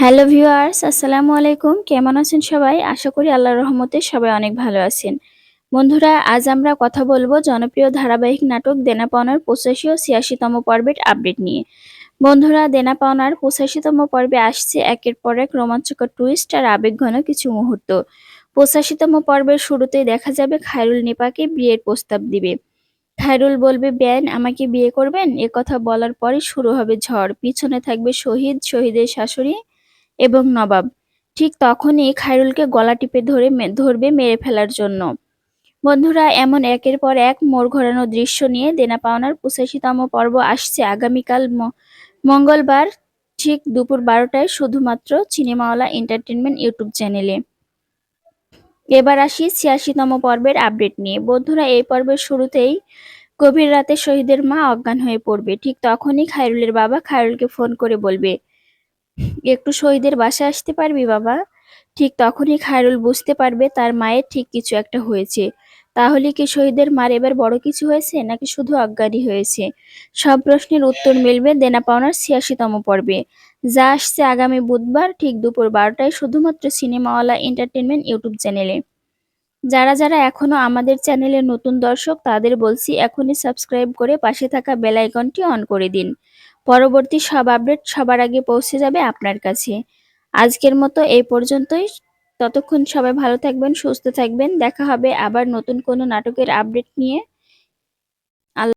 Hello viewers, আসসালামু আলাইকুম। কেমন আছেন সবাই? আশা করি আল্লাহর রহমতে সবাই অনেক ভালো আছেন। বন্ধুরা, আজ আমরা কথা বলব জনপ্রিয় ধারাবাহিক নাটক দেনা পাওনার পঁচাশি ও ছিয়াশিতম পর্বের আপডেট নিয়ে। বন্ধুরা, দেনা পাওনার পঁচাশিতম পর্বে আসছে একের পর এক রোমাঞ্চকর টুইস্ট আর আবেগঘন কিছু মুহূর্ত। পঁচাশিতম পর্বের শুরুতেই দেখা যাবে খায়রুল নেপাকে বিয়ের প্রস্তাব দিবে। খায়রুল বলবে বেন আমাকে বিয়ে করবেন? এ কথা বলার পরই শুরু হবে ঝড়। পিছনে থাকবে শহীদ, শহীদের শাশুড়ি এবং নবাব। ঠিক তখনই খায়রুলকে গলা টিপে ধরে ধরবে মেরে ফেলার জন্য। বন্ধুরা, এমন একের পর এক মোর ঘোরানো দৃশ্য নিয়ে দেনা পাওনার পঁচাশিতম পর্ব আসছে আগামীকাল মঙ্গলবার ঠিক দুপুর বারোটায় শুধুমাত্র সিনেমাওয়ালা এন্টারটেনমেন্ট ইউটিউব চ্যানেলে এবার আসি ছিয়াশিতম পর্বের আপডেট নিয়ে। বন্ধুরা, এই পর্বের শুরুতেই গভীর রাতে শহীদের মা অজ্ঞান হয়ে পড়বে। ঠিক তখনই খায়রুলের বাবা খায়রুলকে ফোন করে বলবে একটু শহীদের বাসায় আসতে পারবি, বাবা? ঠিক তখনই খায়রুল বুঝতে পারবে তার মায়ের ঠিক কিছু একটা হয়েছে। তাহলে কি শহীদের মার এবার বড় কিছু হয়েছে, নাকি শুধু অজ্ঞানী হয়েছে? সব প্রশ্নের উত্তর মিলবে দেনা পাওনার ছিয়াশিতম পর্বে। যা আসছে আগামী বুধবার ঠিক দুপুর বারোটায় শুধুমাত্র সিনেমাওয়ালা এন্টারটেনমেন্ট ইউটিউব চ্যানেলে। যারা যারা এখনও আমাদের চ্যানেলের নতুন দর্শক, তাদের বলছি এখনই সাবস্ক্রাইব করে পাশে থাকা বেল আইকনটি অন করে দিন। পরবর্তী সব আপডেট সবার আগে পৌঁছে যাবে আপনার কাছে। আজকের মতো এই পর্যন্তই। ততক্ষণ সবাই ভালো থাকবেন, সুস্থ থাকবেন। দেখা হবে আবার নতুন কোনো নাটকের আপডেট নিয়ে।